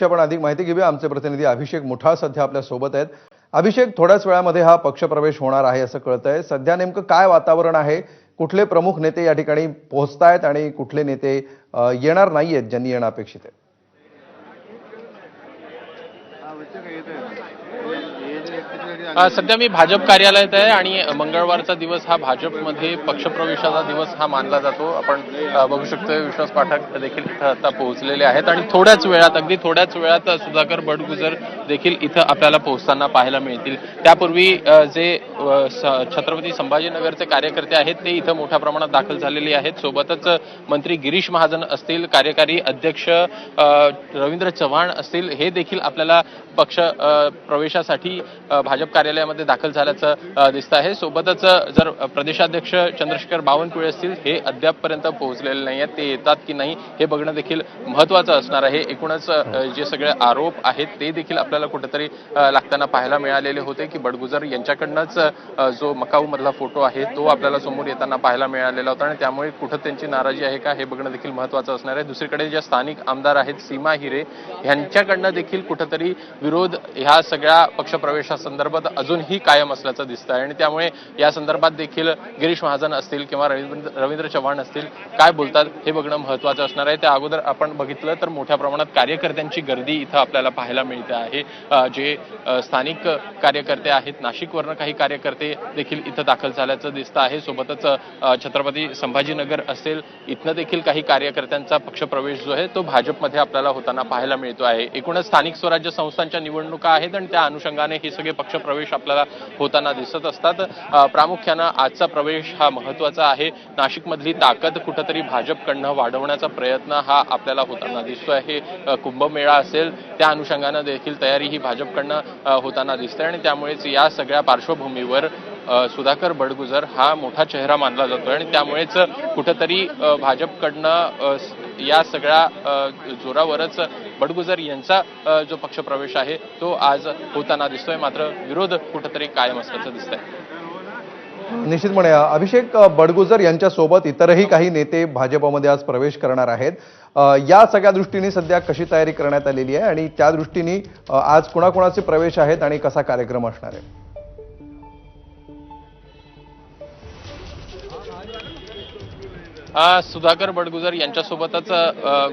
विषयाची आपण अधिक माहिती घेऊया. आमचे प्रतिनिधी अभिषेक मुठा सध्या आपल्यासोबत आहेत. अभिषेक थोड्याच वेळामध्ये हा पक्षप्रवेश होणार आहे असं कळतंय. सध्या नेमकं काय वातावरण आहे? कुठले प्रमुख नेते या ठिकाणी पोहोचतायत आणि कुठले नेते अ, येणार नाहीयेत ज्यांनी येणं अपेक्षित आहे? सध्या मी भाजप कार्यालयात आहे आणि मंगळवारचा दिवस हा भाजपमध्ये पक्षप्रवेशाचा दिवस हा मानला जातो. आपण बघू शकतो विश्वास पाठक देखील इथं आता पोहोचलेले आहेत आणि थोड्याच वेळात अगदी थोड्याच वेळात सुधाकर बडगुजर देखील इथं आपल्याला पोहोचताना पाहायला मिळतील. त्यापूर्वी जे छत्रपती संभाजीनगरचे कार्यकर्ते आहेत ते इथं मोठ्या प्रमाणात दाखल झालेले आहेत. सोबतच मंत्री गिरीश महाजन असतील कार्यकारी अध्यक्ष रवींद्र चव्हाण असतील हे देखील आपल्याला पक्ष प्रवेशासाठी भाजप कार्यालयामध्ये दाखल झाल्याचं दिसतं आहे. सोबतच जर प्रदेशाध्यक्ष चंद्रशेखर बावनकुळे असतील हे अद्यापपर्यंत पोहोचलेले नाही आहेत. ते येतात की नाही हे बघणं देखील महत्वाचं असणार आहे. एकूणच अ, जे सगळे आरोप आहेत ते देखील आपल्याला कुठेतरी लागताना पाहायला मिळालेले होते की बडगुजर यांच्याकडनंच जो मकाऊ मधला फोटो आहे तो आपल्याला समोर येताना पाहायला मिळालेला होता आणि त्यामुळे कुठं त्यांची नाराजी आहे का हे बघणं देखील महत्वाचं असणार आहे. दुसरीकडे ज्या स्थानिक आमदार आहेत सीमा हिरे यांच्याकडनं देखील कुठंतरी विरोध ह्या सगळ्या पक्षप्रवेशासंदर्भात अजूनही कायम असल्याचं दिसतं आहे आणि त्यामुळे या संदर्भात देखील गिरीश महाजन असतील किंवा रवींद्र रवींद्र चव्हाण असतील काय बोलतात हे बघणं महत्वाचं असणार आहे. त्या अगोदर आपण बघितलं तर मोठ्या प्रमाणात कार्यकर्त्यांची गर्दी इथं आपल्याला पाहायला मिळते आहे. जे स्थानिक कार्यकर्ते आहेत नाशिकवरनं काही कार्यकर्ते देखील इथं दाखल झाल्याचं दिसतं आहे. सोबतच छत्रपती संभाजीनगर असेल इथनं देखील काही कार्यकर्त्यांचा पक्षप्रवेश जो आहे तो भाजपमध्ये आपल्याला होताना पाहायला मिळतो आहे. एकूणच स्थानिक स्वराज्य संस्थांच्या निवडणुका आहेत आणि त्या अनुषंगाने हे सगळे पक्षप्रवेश आपल्याला होताना दिसत असतात. प्रामुख्यानं आजचा प्रवेश हा महत्त्वाचा आहे. नाशिकमधली ताकद कुठंतरी भाजपकडनं वाढवण्याचा प्रयत्न हा आपल्याला होताना दिसतो आहे कुंभमेळा असेल त्या अनुषंगानं देखील तयारी ही भाजपकडनं होताना दिसते आणि त्यामुळेच या सगळ्या पार्श्वभूमीवर सुधाकर बडगुजर हा मोठा चेहरा मानला जातोय आणि त्यामुळेच कुठंतरी भाजपकडनं या सगळ्या जोरावरच बडगुजर यांचा जो पक्षप्रवेश आहे तो आज होताना दिसतोय. मात्र विरोध कुठंतरी कायम असल्याचं दिसतंय. निश्चितपणे अभिषेक बडगुजर यांच्या सोबत इतरही काही नेते भाजपमध्ये आज प्रवेश करणार आहेत. या सगळ्या दृष्टीने सध्या कशी तयारी करण्यात आलेली आहे आणि त्या दृष्टीने आज कुणाकुणाचे प्रवेश आहेत आणि कसा कार्यक्रम असणार आहे? सुधाकर बडगुजर यांच्यासोबतच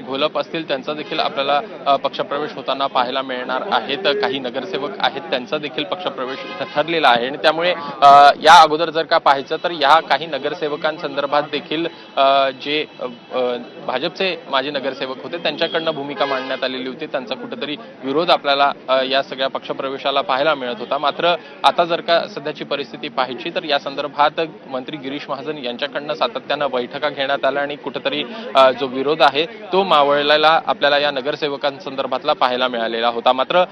घोलप असतील त्यांचा देखील आपल्याला पक्षप्रवेश होताना पाहायला मिळणार आहेत. काही नगरसेवक आहेत त्यांचा देखील पक्षप्रवेश ठरलेला आहे. आणि त्यामुळे या अगोदर जर का पाहायचं तर या काही नगरसेवकांसंदर्भात देखील जे भाजपचे माजी नगरसेवक होते त्यांच्याकडनं भूमिका मांडण्यात आलेली होती. त्यांचा कुठेतरी विरोध आपल्याला या सगळ्या पक्षप्रवेशाला पाहायला मिळत होता. मात्र आता जर का सध्याची परिस्थिती पाहायची तर या संदर्भात मंत्री गिरीश महाजन यांच्याकडनं सातत्यानं बैठका घेण्यात आल्या आणि कुठेतरी जो विरोध आहे तो मावळलेला आपल्याला या नगरसेवकांसंदर्भातला पाहायला मिळालेला होता. मात्र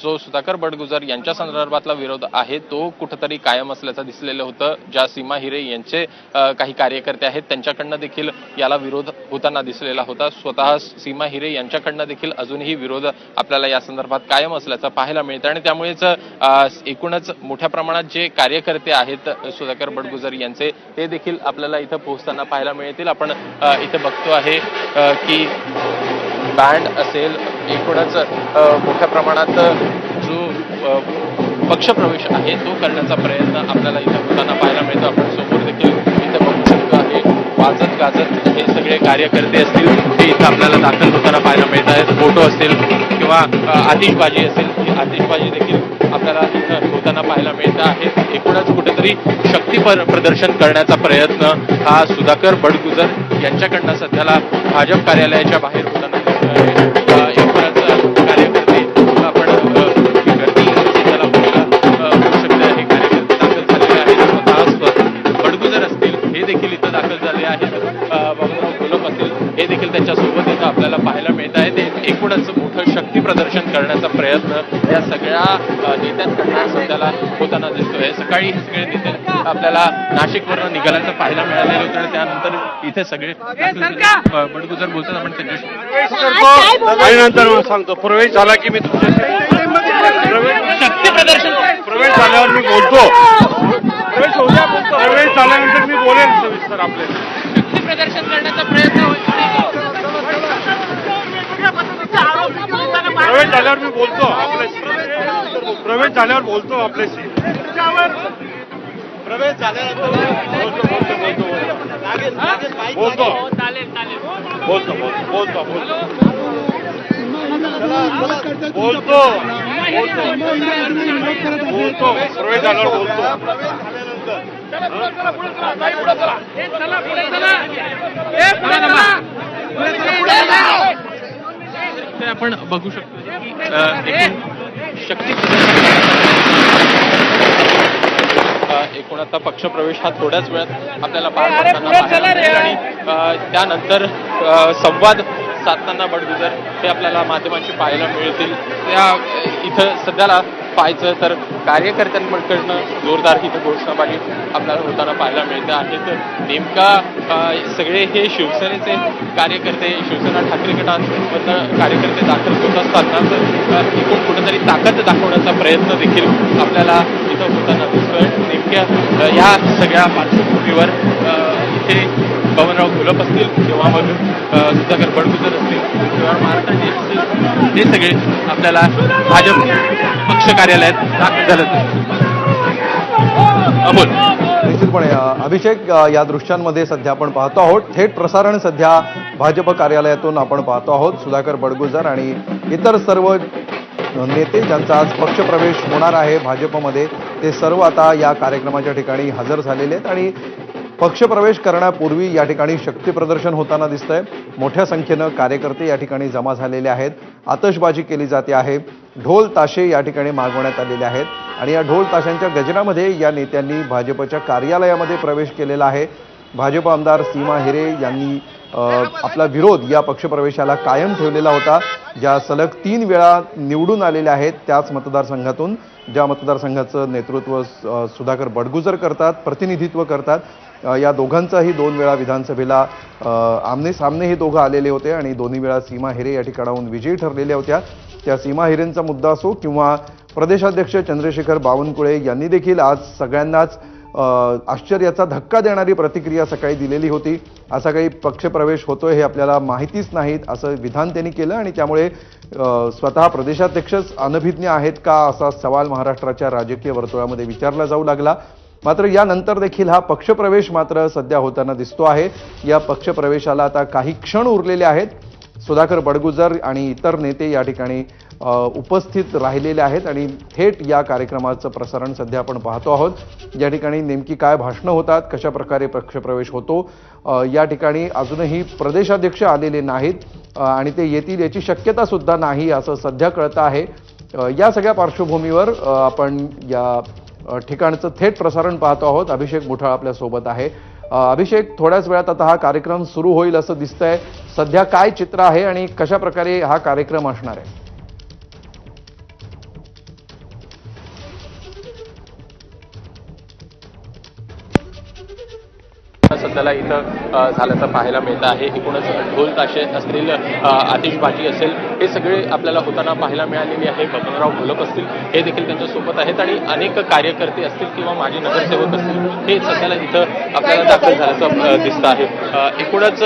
जो सुधाकर बडगुजर यांच्या संदर्भातला विरोध आहे तो कुठेतरी कायम असल्याचं दिसलेलं होतं. ज्या सीमा हिरे यांचे काही कार्यकर्ते आहेत त्यांच्याकडनं देखील याला विरोध होताना दिसलेला होता. स्वतः सीमा हिरे यांच्याकडनं देखील अजूनही विरोध आपल्याला या संदर्भात कायम असल्याचं पाहायला मिळतं आणि त्यामुळेच एकूणच मोठ्या प्रमाणात जे कार्यकर्ते आहेत सुधाकर बडगुजर यांचे ते देखील आपल्याला इथं पोहोचताना पाहायला मिळतील. आपण इथे इथं बघतो आहे की बँड असेल एकूणच मोठ्या प्रमाणात जो पक्षप्रवेश आहे तो करण्याचा प्रयत्न आपल्याला इथं होताना पाहायला मिळतो. आपण समोर देखील इथं बघू शकतो आहे. वाजत गाजत हे सगळे कार्यकर्ते असतील ते इथं आपल्याला दाखल होताना पाहायला मिळत आहेत. फोटो असतील किंवा आतिषबाजी असेल ही आतिषबाजी देखील आपल्याला होताना पाहायला मिळत आहे. एकूणच कुठेतरी शक्ती प्रदर्शन करण्याचा प्रयत्न हा सुधाकर बडगुजर यांच्याकडनं सध्याला भाजप कार्यालयाच्या बाहेर होताना दिसत आहे एकूणच कार्यकर्ते आपण गर्दी त्याला होऊ शकते हे कार्यकर्ते दाखल आहेत. बडगुजर असतील हे देखील इथं दाखल झाले आहेत. अ, बाबूराव गोलप असतील हे देखील त्यांच्यासोबत इथं आपल्याला पाहायला मिळत आहे ते एकूणच मोठं शक्ती प्रदर्शन करण्याचा प्रयत्न या सगळ्या नेत्यांकडनं सध्याला होताना दिसतोय. सकाळी हे सगळे नेते आपल्याला नाशिकवरनं निघाल्याचं पाहायला मिळालेलं होतं आणि त्यानंतर इथे सगळे बडगुजर बोलतात आपण त्यांच्याशी आणि नंतर सांगतो प्रवेश झाला की मी शक्ती प्रदर्शन प्रवेश झाल्यावर मी बोलतो. प्रवेश झाल्यानंतर मी बोलेन सविस्तर आपल्याला शक्ती प्रदर्शन करण्याचा प्रयत्न झाल्यावर मी बोलतो आपल्याशी प्रवेश झाल्यावर बोलतो आपल्याशी. प्रवेश झाल्यानंतर बोलतो बोलतो बोलतो बोलतो. बोलतो. बोलतो बोलतो बोलतो बोलतो. बोलतो. प्रवेश झाल्यावर बोलतो. ते आपण बघू शकतो शक्ती एकूण आता पक्षप्रवेश हा थोड्याच वेळात आपल्याला पार पडताना आणि त्यानंतर संवाद साधताना बडगुजर हे आपल्याला माध्यमांशी पाहायला मिळतील. त्या इथं सध्याला पाहायचं तर कार्यकर्त्यांकडनं जोरदार ही घोषणाबाजी आपल्याला होताना पाहायला मिळते आहे. तर नेमका सगळे हे शिवसेनेचे कार्यकर्ते शिवसेना ठाकरे गटात कार्यकर्ते दाखल होत असताना तर अ, एकूण कुठेतरी ताकद दाखवण्याचा प्रयत्न देखील आपल्याला इथं होताना दिसतोय. नेमक्या या सगळ्या पार्श्वभूमीवर इथे बबनराव घोलप असतील किंवा मग सुधाकर बडगुजर असतील किंवा महाराष्ट्राचे असतील हे सगळे आपल्याला भाजप पक्ष कार्यालयात दाखल झालं अमोल. निश्चितपणे अभिषेक या दृश्यांमध्ये सध्या आपण पाहतो आहोत. थेट प्रसारण सध्या भाजप कार्यालयातून आपण पाहतो आहोत. सुधाकर बडगुजर आणि इतर सर्व नेते ज्यांचा आज पक्षप्रवेश होणार आहे भाजपमध्ये ते सर्व आता या कार्यक्रमाच्या ठिकाणी हजर झालेले आहेत. आणि पक्षप्रवेश करण्यापूर्वी या ठिकाणी शक्तीप्रदर्शन होताना दिसतंय. मोठ्या संख्येनं कार्यकर्ते या ठिकाणी जमा झालेले आहेत. आतषबाजी केली जाते आहे. ढोल ताशे या ठिकाणी मागवण्यात आलेले आहेत. आणि या ढोल ताशांच्या गजरामध्ये या नेत्यांनी भाजपच्या कार्यालयामध्ये प्रवेश केलेला आहे. भाजप आमदार सीमा हिरे यांनी आपला विरोध या पक्षप्रवेशाला कायम ठेवलेला होता. ज्या सलग तीन वेळा निवडून आलेल्या आहेत त्याच मतदारसंघातून ज्या मतदारसंघाचं नेतृत्व सुधाकर बडगुजर करतात प्रतिनिधित्व करतात या दोघांचाही दोन वेळा विधानसभेला आमने सामने हे दोघं आलेले होते आणि दोन्ही वेळा सीमा हिरे या ठिकाणाहून विजयी ठरलेल्या होत्या. त्या सीमा हिरेंचा मुद्दा असो किंवा प्रदेशाध्यक्ष चंद्रशेखर बावनकुळे यांनी देखील आज सगळ्यांनाच आश्चर्याचा धक्का देणारी प्रतिक्रिया सकाळी दिलेली होती. असा काही पक्षप्रवेश होतोय हे आपल्याला माहितीच नाहीत असं विधान त्यांनी केलं आणि त्यामुळे स्वतः प्रदेशाध्यक्षच अनभिज्ञ आहेत का असा सवाल महाराष्ट्राच्या राजकीय वर्तुळामध्ये विचारला जाऊ लागला. मात्र यानंतर देखील हा पक्षप्रवेश मात्र सध्या होताना दिसतो आहे. या पक्षप्रवेशाला आता काही क्षण उरलेले आहेत. सुधाकर बडगुजर आणि इतर नेते या ठिकाणी उपस्थित राहिलेले आहेत आणि थेट या कार्यक्रमाचं प्रसारण सध्या आपण पाहतो आहोत. या ठिकाणी नेमकी काय भाषणं होतात कशा प्रकारे पक्षप्रवेश होतो या ठिकाणी अजूनही प्रदेशाध्यक्ष आलेले नाहीत आणि ते येतील याची शक्यता सुद्धा नाही असं सध्या कळतं आहे. या सगळ्या पार्श्वभूमीवर आपण या ठिकाणचं थेट प्रसारण पाहतो आहोत. अभिषेक मुठाळ आपल्यासोबत आहे. अभिषेक थोड्याच वेळात आता हा कार्यक्रम सुरू होईल असं दिसतंय. सध्या काय चित्र आहे आणि कशा प्रकारे हा कार्यक्रम असणार आहे? आपल्याला इथं झाल्याचं पाहायला मिळतं आहे. एकूणच ढोल ताशे असतील आतिषबाजी असेल हे सगळे आपल्याला होताना पाहायला मिळालेली आहे. बबनराव घोलप असतील हे देखील त्यांच्यासोबत आहेत. आणि अनेक कार्यकर्ते असतील किंवा माजी नगरसेवक असतील हे सध्याला इथं आपल्याला दाखल झाल्याचं दिसतं आहे. एकूणच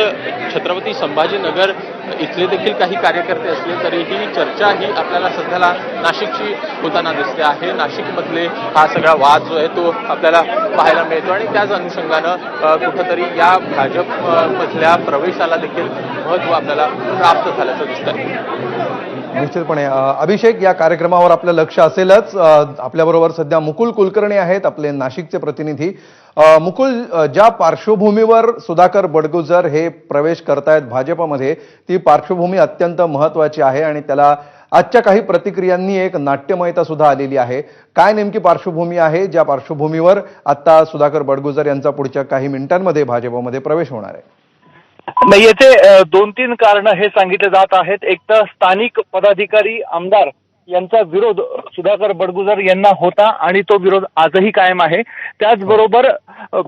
छत्रपती संभाजीनगर इथले देखील काही कार्यकर्ते असले तरी ही चर्चा ही आपल्याला सध्याला नाशिकची होताना दिसते आहे. नाशिकमधले हा सगळा वाद जो आहे तो आपल्याला पाहायला मिळतो आणि त्याच अनुषंगानं कुठंतरी या भाजप मधल्या प्रवेशाला देखील महत्त्व आपल्याला प्राप्त झाल्याचं दिसतं निश्चितपणे अभिषेक या कार्यक्रमावर आपलं लक्ष असेलच. आपल्याबरोबर सध्या मुकुल कुलकर्णी आहेत आपले नाशिकचे प्रतिनिधी. मुकुल ज्या पार्श्वभूमीवर सुधाकर बडगुजर हे प्रवेश करतायत भाजपमध्ये ती पार्श्वभूमी अत्यंत महत्वाची आहे आणि त्याला आजच्या काही प्रतिक्रियांनी एक नाट्यमयता सुद्धा आलेली आहे. काय नेमकी पार्श्वभूमी आहे? ज्या पार्श्वभूमीवर आता सुधाकर बडगुजर यांचा पुढच्या काही मिनिटांमध्ये भाजपमध्ये प्रवेश होणार आहे. नाही याचे दोन तीन कारण हे सांगितले जात आहेत. एक तर स्थानिक पदाधिकारी आमदार यांचा विरोध सुधाकर बडगुजर यांना होता आणि तो विरोध आजही कायम आहे. त्याचबरोबर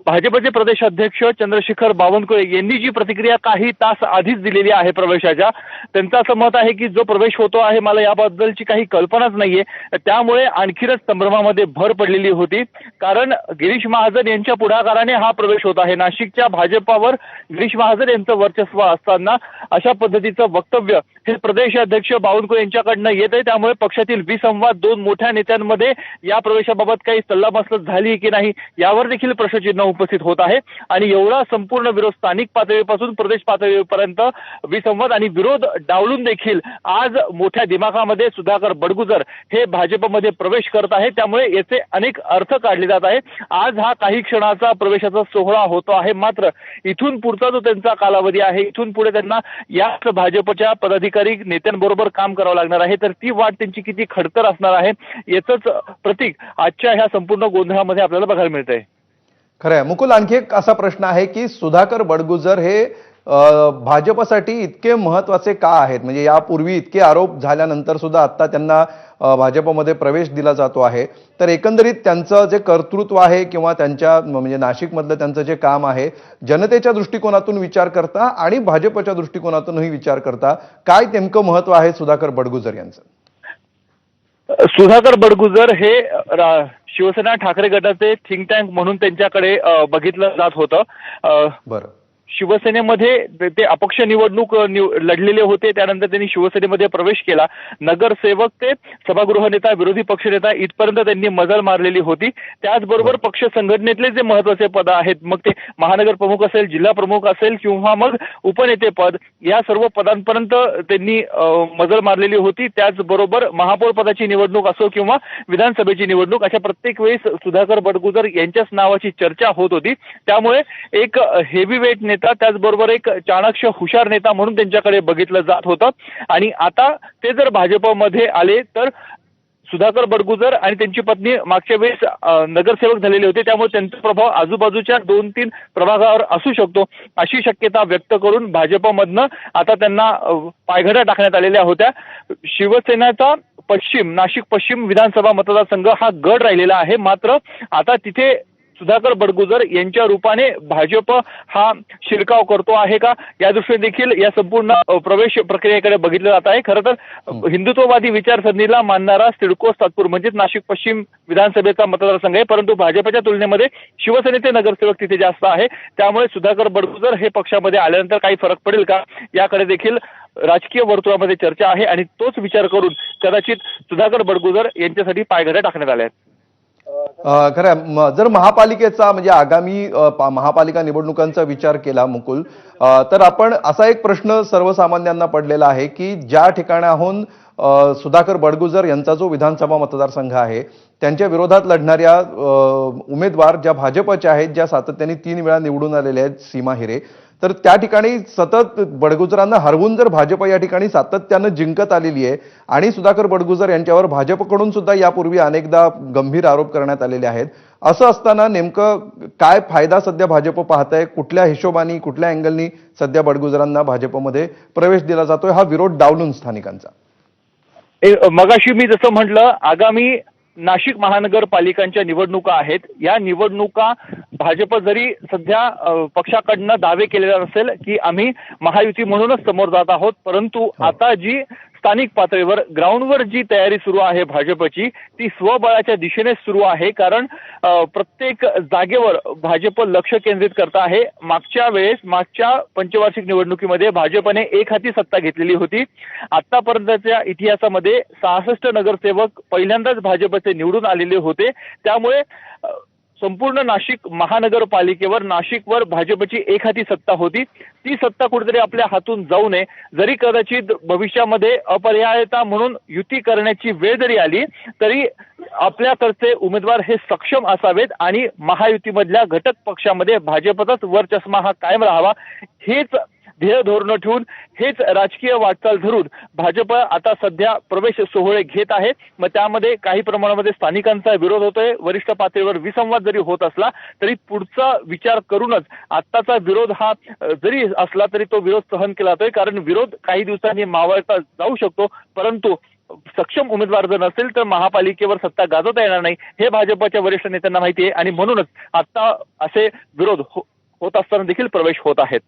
भाजपचे प्रदेश अध्यक्ष चंद्रशेखर बावनकुळे यांनी जी प्रतिक्रिया काही तास आधीच दिलेली आहे प्रवेशाच्या त्यांचं असं मत आहे की जो प्रवेश होतो आहे मला याबद्दलची काही कल्पनाच नाहीये. त्यामुळे आणखीनच संभ्रमामध्ये भर पडलेली होती. कारण गिरीश महाजन यांच्या पुढाकाराने हा प्रवेश होत आहे. नाशिकच्या भाजपावर गिरीश महाजन यांचं वर्चस्व असताना अशा पद्धतीचं वक्तव्य हे प्रदेश अध्यक्ष बावनकुळे यांच्याकडनं येत आहे. त्यामुळे पक्षातील विसंवाद दोन मोठ्या नेत्यांमध्ये या प्रवेशाबाबत काही सल्लामसलत झाली की नाही यावर देखील प्रश्नचिन्ह उपस्थित होत आहे. आणि एवढा संपूर्ण विरोध स्थानिक पातळीपासून प्रदेश पातळीपर्यंत विसंवाद आणि विरोध डावलून देखील आज मोठ्या दिमाखामध्ये सुधाकर बडगुजर हे भाजपमध्ये प्रवेश करत आहे. त्यामुळे याचे अनेक अर्थ काढले जात आहे. आज हा काही क्षणाचा प्रवेशाचा सोहळा होतो आहे. मात्र इथून पुढचा जो त्यांचा कालावधी आहे इथून पुढे त्यांना याच भाजपच्या पदाधिकारी नेत्यांबरोबर काम करावं लागणार आहे. तर ती वाट त्यांची किती खडतर असणार आहे याचंच प्रतीक आजच्या ह्या संपूर्ण गोंधळामध्ये आपल्याला बघायला मिळतंय. खरं आहे. मुकुल आणखी एक असा प्रश्न आहे की सुधाकर बडगुजर हे भाजपसाठी इतके महत्त्वाचे का आहेत? म्हणजे यापूर्वी इतके आरोप झाल्यानंतर सुद्धा आता त्यांना भाजपमध्ये प्रवेश दिला जातो आहे. तर एकंदरीत त्यांचं जे कर्तृत्व आहे किंवा त्यांच्या म्हणजे नाशिकमधलं त्यांचं जे काम आहे जनतेच्या दृष्टिकोनातून विचार करता आणि भाजपच्या दृष्टिकोनातूनही विचार करता काय नेमकं महत्त्व आहे सुधाकर बडगुजर यांचं? सुधाकर बडगुजर हे रा- शिवसेना ठाकरे गटाचे थिंक टँक म्हणून त्यांच्याकडे बघितलं जात होतं. बरं. शिवसेनेमध्ये ते- अपक्ष निवडणूक निव- लढलेले होते. त्यानंतर त्यांनी शिवसेनेमध्ये प्रवेश केला. नगरसेवक ते सभागृह नेता विरोधी पक्षनेता इथपर्यंत त्यांनी मजल मारलेली होती. त्याचबरोबर पक्ष संघटनेतले जे महत्त्वाचे पद आहेत मग ते महानगर प्रमुख असेल जिल्हा प्रमुख असेल किंवा मग उपनेते पद या सर्व पदांपर्यंत त्यांनी मजल मारलेली होती. त्याचबरोबर महापौर पदाची निवडणूक असो किंवा विधानसभेची निवडणूक अशा प्रत्येक वेळेस सुधाकर बडगुजर यांच्याच नावाची चर्चा होत होती. त्यामुळे एक हेवी वेट नेता त्याचबरोबर एक चाणक्य हुशार नेता म्हणून त्यांच्याकडे बघितलं जात होतं. आणि आता ते जर भाजपमध्ये आले तर सुधाकर बडगुजर आणि त्यांची पत्नी मागच्या वेळेस नगरसेवक झालेले होते. त्यामुळे त्यांचा प्रभाव आजूबाजूच्या दोन तीन प्रभागावर असू शकतो अशी शक्यता व्यक्त करून भाजपमधनं आता त्यांना पायघड्या टाकण्यात आलेल्या होत्या. शिवसेनेचा पश्चिम नाशिक पश्चिम विधानसभा मतदारसंघ हा गड राहिलेला आहे. मात्र आता तिथे सुधाकर बडगुजर यांच्या रूपाने भाजप हा शिरकाव करतो आहे का? या दृष्टीने देखील या संपूर्ण प्रवेश प्रक्रियेकडे बघितलं जात आहे. खरं तर अ, हिंदुत्ववादी विचारसरणीला मानणारा सिडको सातपूर म्हणजेच नाशिक पश्चिम विधानसभेचा मतदारसंघ आहे. परंतु भाजपच्या तुलनेमध्ये शिवसेनेचे नगरसेवक तिथे जास्त आहे. त्यामुळे सुधाकर बडगुजर हे पक्षामध्ये आल्यानंतर काही फरक पडेल का? याकडे देखील राजकीय वर्तुळामध्ये चर्चा आहे आणि तोच विचार करून कदाचित सुधाकर बडगुजर यांच्यासाठी पायघड्या टाकण्यात आल्या आहेत. खरं आहे. जर महापालिकेचा म्हणजे आगामी महापालिका निवडणुकांचा विचार केला मुकुल तर आपण असा एक प्रश्न सर्वसामान्यांना पडलेला आहे की ज्या ठिकाणाहून सुधाकर बडगुजर यांचा जो विधानसभा मतदारसंघ आहे त्यांच्या विरोधात लढणाऱ्या उमेदवार ज्या भाजपच्या आहेत ज्या सातत्याने तीन वेळा निवडून आलेल्या आहेत सीमा हिरे तर त्या ठिकाणी सतत बडगुजरांना हरवून जर भाजप या ठिकाणी सातत्यानं जिंकत आलेली आहे आणि सुधाकर बडगुजर यांच्यावर भाजपकडून सुद्धा यापूर्वी अनेकदा गंभीर आरोप करण्यात आलेले आहेत. असं असताना नेमकं काय फायदा सध्या भाजप पाहत आहे कुठल्या हिशोबाने कुठल्या अँगलनी सध्या बडगुजरांना भाजपमध्ये प्रवेश दिला जातोय? हा विरोध डावलून स्थानिकांचा. मगाशी मी जसं म्हटलं आगामी नाशिक महानगरपालिकांच्या निवडणुका आहेत. या निवडणुका भाजप जरी सध्या पक्षाकडनं दावे केलेला नसेल की आम्ही महायुती म्हणूनच समोर जात आहोत परंतु आता जी स्थानिक पातळीवर ग्राउंडवर जी तयारी सुरू आहे भाजपची ती स्वबळाच्या दिशेने सुरू आहे. कारण प्रत्येक जागेवर भाजप लक्ष केंद्रित करत आहे. मागच्या वेळेस मागच्या पंचवार्षिक निवडणुकीमध्ये भाजपने एक हाती सत्ता घेतलेली होती. आतापर्यंतच्या इतिहासामध्ये सहासष्ट नगरसेवक पहिल्यांदाच भाजपचे निवडून आलेले होते. त्यामुळे संपूर्ण नाशिक महानगरपालिकेवर नाशिकवर भाजपची एक हाती सत्ता होती. ती सत्ता कुठेतरी आपल्या हातून जाऊ नये. जरी कदाचित भविष्यामध्ये अपर्यायता म्हणून युती करण्याची वेळ जरी आली तरी आपल्याकडचे उमेदवार हे सक्षम असावेत आणि महायुतीमधल्या घटक पक्षामध्ये भाजपचाच वरचष्मा हा कायम राहावा हेच ध्येय धोरणं ठेवून हेच राजकीय वाटचाल धरून भाजप आता सध्या प्रवेश सोहळे घेत आहे. मग त्यामध्ये काही प्रमाणामध्ये स्थानिकांचा विरोध होतोय. वरिष्ठ पातळीवर विसंवाद जरी होत असला तरी पुढचा विचार करूनच आत्ताचा विरोध हा जरी असला तरी तो विरोध सहन केला जातोय. कारण विरोध काही दिवसांनी मावळता जाऊ शकतो. परंतु सक्षम उमेदवार जर नसेल तर महापालिकेवर सत्ता गाजवता येणार नाही. हे भाजपच्या वरिष्ठ नेत्यांना माहिती आहे. आणि म्हणूनच आता असे विरोध हो- होत असताना देखील प्रवेश होत आहेत.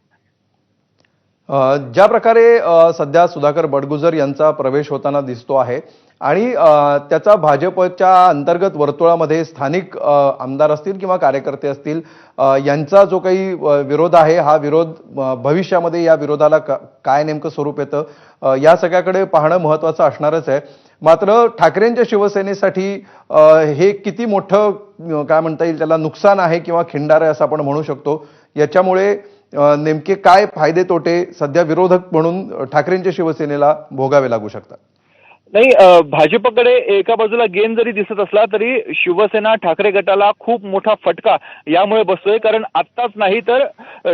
ज्या प्रकारे सध्या सुधाकर बडगुजर यांचा प्रवेश होताना दिसतो आहे आणि त्याचा भाजपच्या अंतर्गत वर्तुळामध्ये स्थानिक आमदार असतील किंवा कार्यकर्ते असतील यांचा जो काही विरोध आहे हा विरोध भविष्यामध्ये या विरोधाला का- काय नेमकं स्वरूप येतं या सगळ्याकडे पाहणं महत्त्वाचं असणारच आहे. मात्र ठाकरेंच्या शिवसेनेसाठी हे किती मोठं काय म्हणता येईल त्याला नुकसान आहे किंवा खिंडार आहे असं आपण म्हणू शकतो. याच्यामुळे नेमके काय फायदे तोटे सध्या विरोधक म्हणून ठाकरेंच्या शिवसेनेला भोगावे लागू शकतात? नाही भाजपकडे एका बाजूला गेन जरी दिसत असला तरी शिवसेना ठाकरे गटाला खूप मोठा फटका यामुळे बसतोय. कारण आत्ताच नाही तर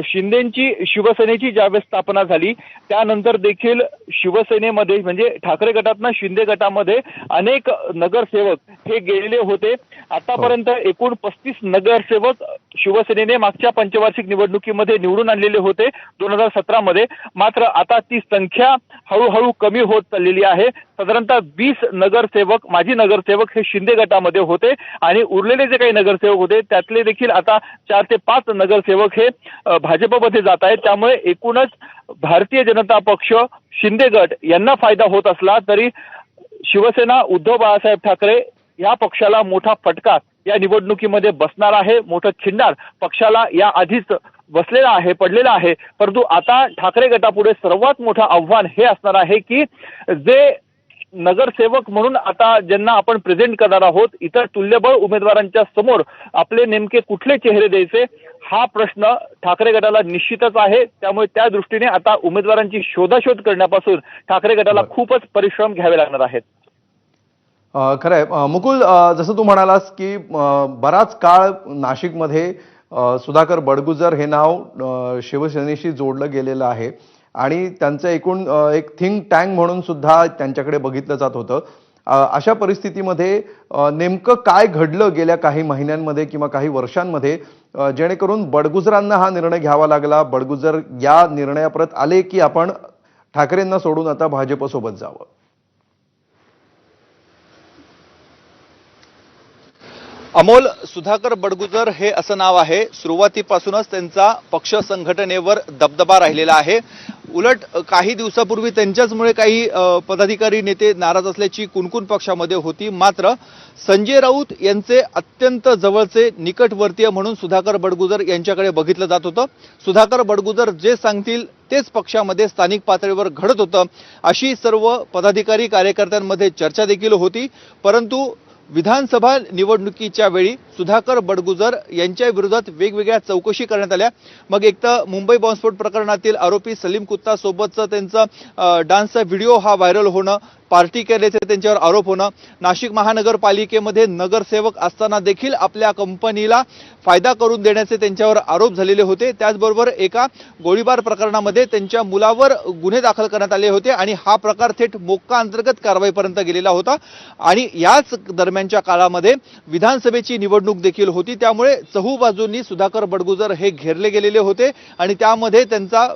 शिंदेची शिवसेनेची ज्यावेळेस स्थापना झाली त्यानंतर देखील शिवसेनेमध्ये म्हणजे ठाकरे गटातनं शिंदे गटामध्ये अनेक नगरसेवक हे गेलेले होते. आतापर्यंत एकूण पस्तीस नगरसेवक शिवसेनेने मागच्या पंचवार्षिक निवडणुकीमध्ये निवडून आणलेले होते दोन हजार सतरामध्ये. मात्र आता ती संख्या हळूहळू कमी होत चाललेली आहे. साधारणतः वीस नगरसेवक माजी नगरसेवक हे शिंदे गटामध्ये होते आणि उरलेले जे काही नगरसेवक होते त्यातले देखील आता चार ते पाच नगरसेवक हे भाजपमध्ये जात आहेत. त्यामुळे एकूणच भारतीय जनता पक्ष शिंदे गट यांना फायदा होत असला तरी शिवसेना उद्धव बाळासाहेब ठाकरे या पक्षाला मोठा फटका या निवडणुकीमध्ये बसणार आहे. मोठं खिंडार पक्षाला या आधीच बसलेला आहे पडलेला आहे. परंतु आता ठाकरे गटापुढे सर्वात मोठं आव्हान हे असणार आहे की जे नगरसेवक म्हणून आता ज्यांना आपण प्रेझेंट करणार आहोत इतर तुल्यबळ उमेदवारांच्या समोर आपले नेमके कुठले चेहरे द्यायचे हा प्रश्न ठाकरे गटाला निश्चितच आहे. त्यामुळे त्या दृष्टीने आता उमेदवारांची शोधाशोध करण्यापासून ठाकरे गटाला. खूपच परिश्रम घ्यावे लागणार आहेत. खरं आहे मुकुल जसं तू म्हणालास की बराच काळ नाशिकमध्ये सुधाकर बडगुजर हे नाव शिवसेनेशी जोडलं गेलेलं आहे. आणि त्यांचं एकूण एक थिंक टँक म्हणून सुद्धा त्यांच्याकडे बघितलं जात होतं. अशा परिस्थितीमध्ये नेमकं काय घडलं गेल्या काही महिन्यांमध्ये किंवा काही वर्षांमध्ये? जेणेकरून बडगुजरांना हा निर्णय घ्यावा लागला. बडगुजर या निर्णयाप्रत आले की आपण ठाकरेंना सोडून आता भाजपसोबत जावं. अमोल सुधाकर बडगुजर हे असं नाव आहे. सुरुवातीपासूनच त्यांचा पक्ष संघटनेवर दबदबा राहिलेला आहे. उलट काही दिवसापूर्वी त्यांच्याचमुळे काही पदाधिकारी नेते नाराज असल्याची कुणकुण पक्षामध्ये होती. मात्र संजय राऊत यांचे अत्यंत जवळचे निकटवर्तीय म्हणून सुधाकर बडगुजर यांच्याकडे बघितलं जात होतं. सुधाकर बडगुजर जे सांगतील तेच पक्षामध्ये स्थानिक पातळीवर घडत होतं. अशी सर्व पदाधिकारी कार्यकर्त्यांमध्ये चर्चा देखील होती. परंतु विधानसभा निवडणुकीच्या वेळी सुधाकर बडगुजर यांच्या विरोधात वेगवेगळ्या चौकशी करण्यात आल्या. मग एक तर मुंबई बॉम्बस्फोट प्रकरणातील आरोपी सलीम कुत्ता सोबतचं त्यांचं डान्सचा व्हिडिओ हा व्हायरल होणं पार्टी केल्याचे त्यांच्यावर आरोप होणं नाशिक महानगरपालिकेमध्ये नगरसेवक असताना देखील आपल्या कंपनीला फायदा करून देण्याचे त्यांच्यावर आरोप झालेले होते. त्याचबरोबर एका गोळीबार प्रकरणामध्ये त्यांच्या मुलावर गुन्हे दाखल करण्यात आले होते आणि हा प्रकार थेट मोक्का अंतर्गत कारवाईपर्यंत गेलेला होता. आणि याच दरम्यानच्या काळामध्ये विधानसभेची निवडणूक देखील होती त्यामुळे चहू बाजूंनी सुधाकर बडगुजर हे घेरले गेलेले होते आणि त्यामध्ये त्यांचा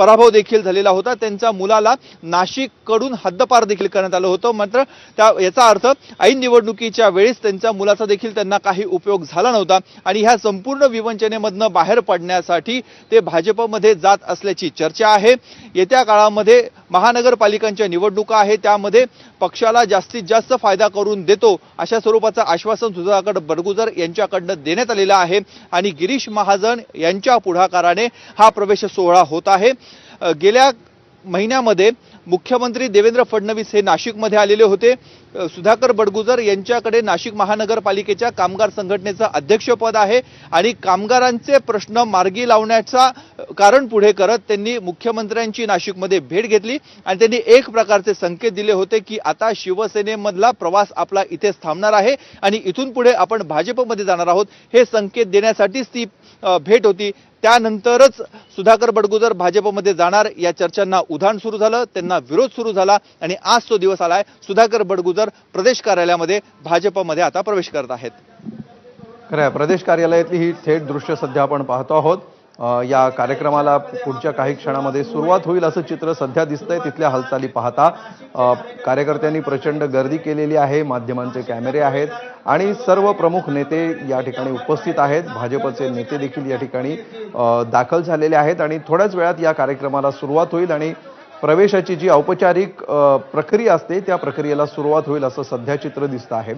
पराभव देखील झालेला होता. त्यांच्या मुलाला नाशिककडून हद्दपार देखील करण्यात आलं होतं. मात्र त्या याचा अर्थ ऐन निवडणुकीच्या वेळेस त्यांच्या मुलाचा देखील त्यांना काही उपयोग झाला नव्हता आणि ह्या संपूर्ण विवंचनेमधनं बाहेर पडण्यासाठी ते भाजपमध्ये जात असल्याची चर्चा आहे. येत्या काळामध्ये महानगरपालिकांच्या निवडणुका आहे त्यामध्ये पक्षाला जास्तीत जास्त फायदा करून देतो अशा स्वरूपाचं आश्वासन सुधाकर बडगुजर यांच्याकडनं देण्यात आलेलं आहे. आणि गिरीश महाजन यांच्या पुढाकाराने हा प्रवेश सोहळा होत आहे. गेल्या महिन्यामध्ये मुख्यमंत्री देवेंद्र फडणवीस हे नाशिकमध्ये आलेले होते. सुधाकर बडगुजर यांच्याकडे नाशिक महानगरपालिकेच्या कामगार संघटनेचं अध्यक्षपद आहे आणि कामगारांचे प्रश्न मार्गी लावण्याचा कारण पुढे करत त्यांनी मुख्यमंत्र्यांची नाशिकमध्ये भेट घेतली आणि त्यांनी एक प्रकारचे संकेत दिले होते की आता शिवसेनेमधला प्रवास आपला इथेच थांबणार आहे आणि इथून पुढे आपण भाजपमध्ये जाणार आहोत. हे संकेत देण्यासाठीच ती भेट होती. त्यानंतरच सुधाकर बडगुजर भाजपमध्ये जाणार. या चर्चांना उधाण सुरू झालं त्यांना विरोध सुरू झाला आणि आज तो दिवस आलाय. सुधाकर बडगुजर प्रदेश कार्यालयामध्ये भाजपमध्ये आता प्रवेश करत आहेत. खरं आहे प्रदेश कार्यालयातली ही थेट दृश्य सध्या आपण पाहतो आहोत. या कार्यक्रमाला पुढच्या काही क्षणामध्ये सुरुवात होईल असं चित्र सध्या दिसतंय. तिथल्या हालचाली पाहता कार्यकर्त्यांनी प्रचंड गर्दी केलेली आहे माध्यमांचे कॅमेरे आहेत आणि सर्व प्रमुख नेते या ठिकाणी उपस्थित आहेत. भाजपचे नेते देखील या ठिकाणी दाखल झालेले आहेत आणि थोड्याच वेळात या कार्यक्रमाला सुरुवात होईल आणि प्रवेशाची जी औपचारिक प्रक्रिया असते त्या प्रक्रियेला सुरुवात होईल असं सध्या चित्र दिसतं आहे.